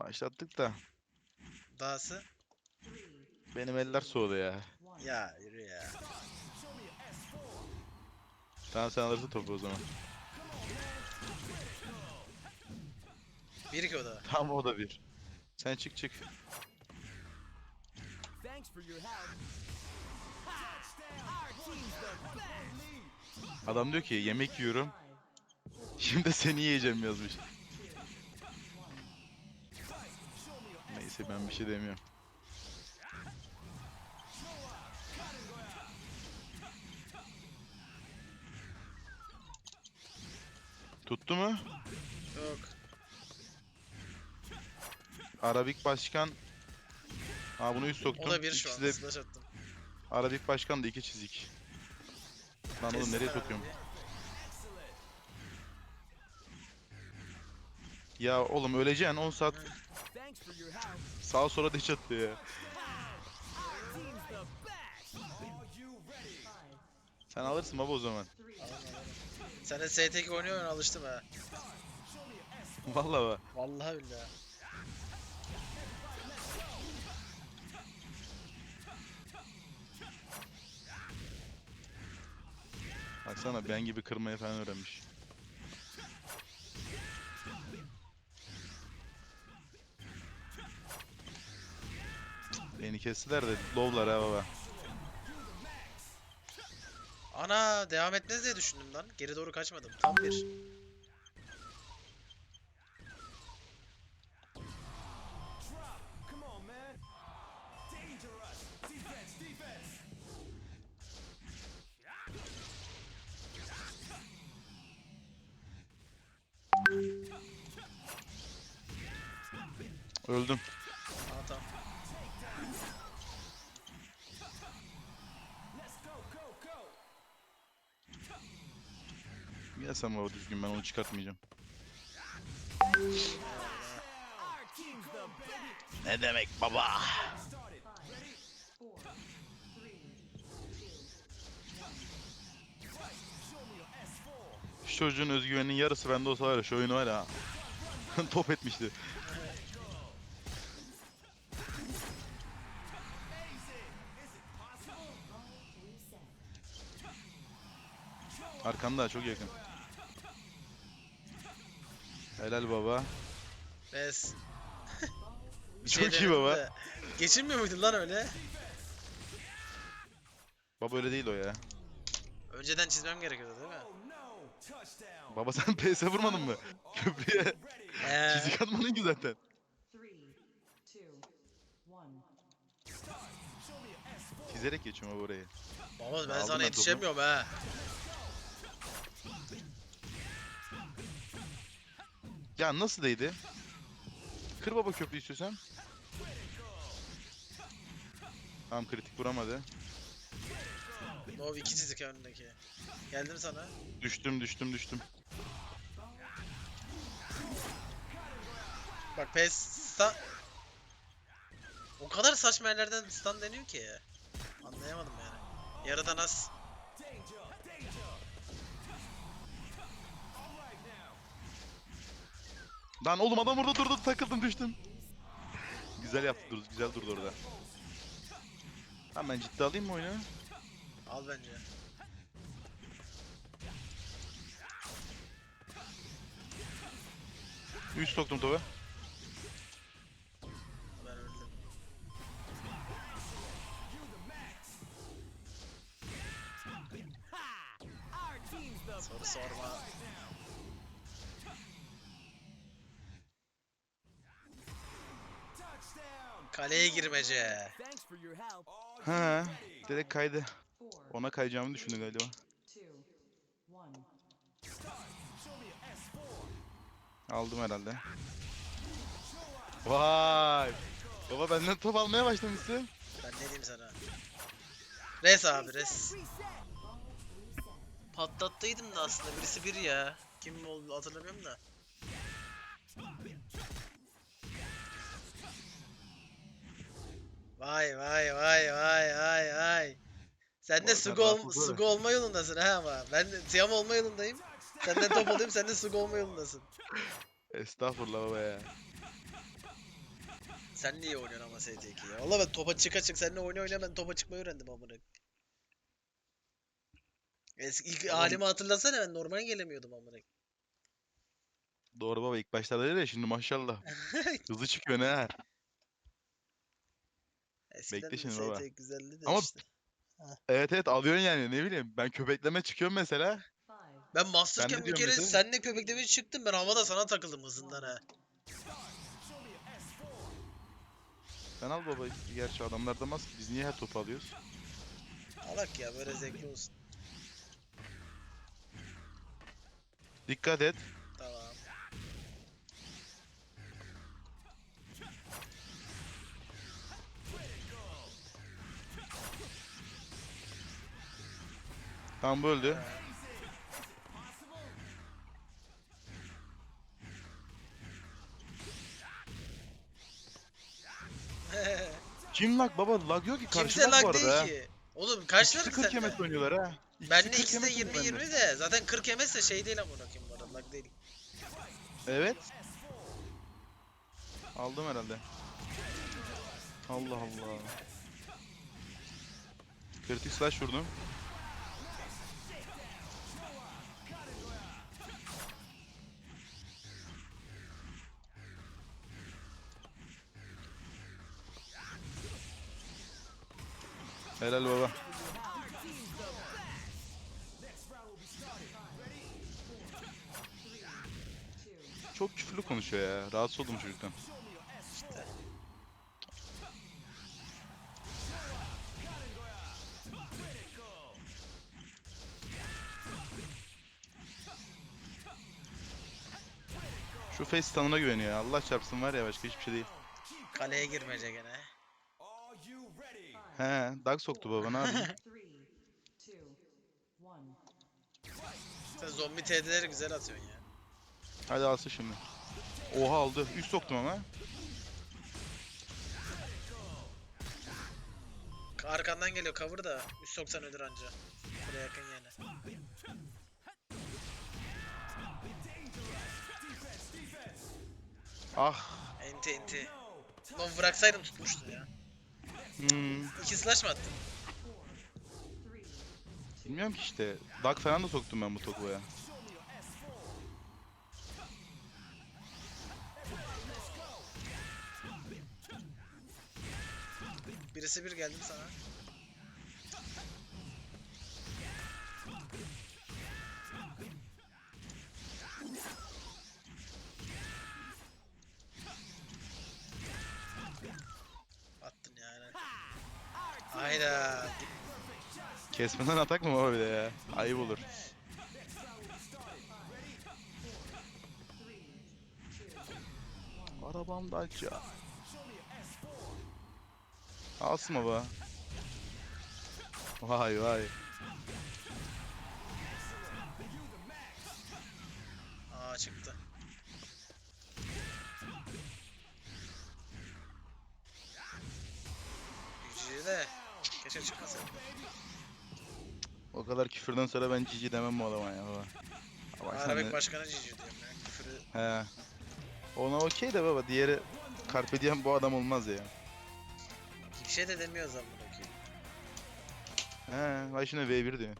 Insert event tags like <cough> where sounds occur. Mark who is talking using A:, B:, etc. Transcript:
A: Başlattık da
B: Dahası.
A: benim eller soğudu ya.
B: Ya yürü ya.
A: Tamam sen alırsın topu o zaman.
B: Bir ki o da.
A: Tamam o da bir. Sen çık çık. Adam diyor ki yemek yiyorum. Şimdi seni yiyeceğim yazmış. Neyse ben bir şey demiyorum. Tuttu mu?
B: Yok.
A: Arabik Başkan Aa bunu üst soktum.
B: O da bir şu an.
A: De
B: Slash attım.
A: Arabik Başkan da iki çizik. Lan oğlum nereye sokuyorum? Ya oğlum öleceksin 10 saat Sağa sola deş atıyor ya. Sen alırsın baba o zaman.
B: Sen de STK oynuyorsun alıştım ha.
A: Vallahi bak.
B: Vallahi billahi.
A: Baksana ben gibi kırmayı falan öğrenmiş. Beni kestiler de lowlar ha baba.
B: Ana devam etmez diye düşündüm lan. Geri doğru kaçmadım. Tam bir.
A: Öldüm. Sen baba düzgün ben onu çıkartmayacağım. Ne demek baba?
C: Started. Ready? Show me your S4.
A: Şu çocuğun özgüveninin yarısı bende olsa var ya şu oyunu var ya. <laughs> Top etmişti. Arkanda çok yakın. Helal baba.
B: Bes. <laughs> Bir
A: Çok iyi
B: denedim
A: baba.
B: de. Geçirmiyor muydun lan öyle?
A: Baba öyle değil o ya.
B: Önceden çizmem gerekiyordu değil mi?
A: Baba sen <laughs> PS vurmadın mı? Köprüye.
B: Eee.
A: çizik atmadın ki zaten.
D: Three, two, one.
C: Show me your S4.
A: Çizerek geçiyorum baba orayı.
B: Baba ben
A: Aldım ben
B: sana
A: topu.
B: yetişemiyorum ha.
A: Ya nasıl değdi? Kır baba köprü istiyorsan. Tamam kritik vuramadı.
B: O iki çizik önündeki. Geldim sana.
A: Düştüm düştüm düştüm.
B: Bak pes stun... O kadar saçma yerlerden stun deniyor ki. Anlayamadım yani. Yarıdan az.
A: Lan oğlum adam orada durdu takıldım düştüm. Güzel yaptı dur, güzel durdu orada. Tamam ben ciddi alayım mı oyunu?
B: Al bence.
A: Üst soktum.
B: Ben öldüm.
C: The
B: Soru sorma. Kaleye girmece.
A: Ha, direkt kaydı. Ona kayacağımı düşündü galiba.
D: two, one.
C: Show me your S4.
A: Aldım herhalde. Vay! Baba benden top almaya başlamışsın.
B: Ben ne diyeyim sana? Res abi res. Patlattıydım da aslında birisi bir ya. Kim oldu hatırlamıyorum da. Vay vay vay vay vay vay. Sen de Sugo, ol. Sugo olma yolundasın ha ama. Ben de Siyam olma yolundayım. Sen de top olayım sen de Sugo olma yolundasın.
A: Estağfurullah baba ya.
B: Sen niye oynuyorsun ama ST2 ya? Valla ben topa çıka çık seninle oyna oyna ben topa çıkmayı öğrendim amına. Eski ilk halimi hatırlasana ben normal gelemiyordum amına.
A: Doğru baba ilk başlarda öyle de şimdi maşallah. <laughs> Hızlı çıkıyor ne ha.
B: Eskiden
A: Bekle
B: de
A: şimdi baba.
B: ST güzeldi de
A: Ama-
B: işte.
A: Evet evet alıyorsun yani ne bileyim. Ben köpekleme çıkıyorum mesela.
D: Five.
B: Ben Master'ken bir
A: diyorum
B: kere
A: mesela?
B: seninle köpeklemeye çıktım ben havada sana takıldım hızından ha.
A: Sen al baba gerçi adamlar da mas biz niye her topu alıyoruz?
B: Alak ya böyle zevkli olsun.
A: Dikkat et.
B: Tamam.
A: Tam bu öldü. <laughs> Kim lag baba lag yok ki karşı
B: Kimse
A: lag bu
B: lag
A: arada
B: değil ki. Oğlum kaç
A: İkisi
B: var
A: 40
B: sende?
A: MS oynuyorlar ha. İkisi
B: Bende
A: 40
B: ikisi de
A: MS oynuyor
B: 20
A: bende.
B: 20 de zaten 40 MS de şey değil amına koyayım bu arada lag değil.
A: Evet. Aldım herhalde. Allah Allah. Kritik slash vurdum. Helal baba. Çok küfürlü konuşuyor ya. Rahatsız oldum çocuktan.
B: İşte.
A: Şu face stun'ına güveniyor. Allah çarpsın var ya başka hiçbir şey değil.
B: Kaleye girmece gene.
A: He, dag soktu baba ne yapayım?
D: Three. Two. One.
B: Sen zombi TD'leri güzel atıyorsun ya.
A: Hadi alsın şimdi. Oha aldı. Üst soktum ama.
B: Arkandan geliyor cover da 190 ölür anca. Buraya yakın yani.
A: Ah.
B: Enti enti. Lan bıraksaydım tutmuştu ya.
A: Hmm.
B: İki slash mı attın?
A: Bilmiyorum ki işte. Dag falan da soktum ben bu tokuya.
B: Birisi bir geldim sana. Attın yani. Hayda.
A: Kesmeden atak mı baba bir de ya? Ayıp olur. Arabam da aç ya. Alsın baba. Vay vay.
B: Aa çıktı. Gücü de keşke çıkmasaydı.
A: O kadar küfürden sonra ben cici demem bu adama ya baba. Bak
B: Arabek
A: de-
B: başkanı cici diyorum ya. Küfürü
A: He. Ona okey de baba diğeri Carpe diem bu adam olmaz ya.
B: bir şey de demiyoruz amına koyayım.
A: He, başına V1 diyor.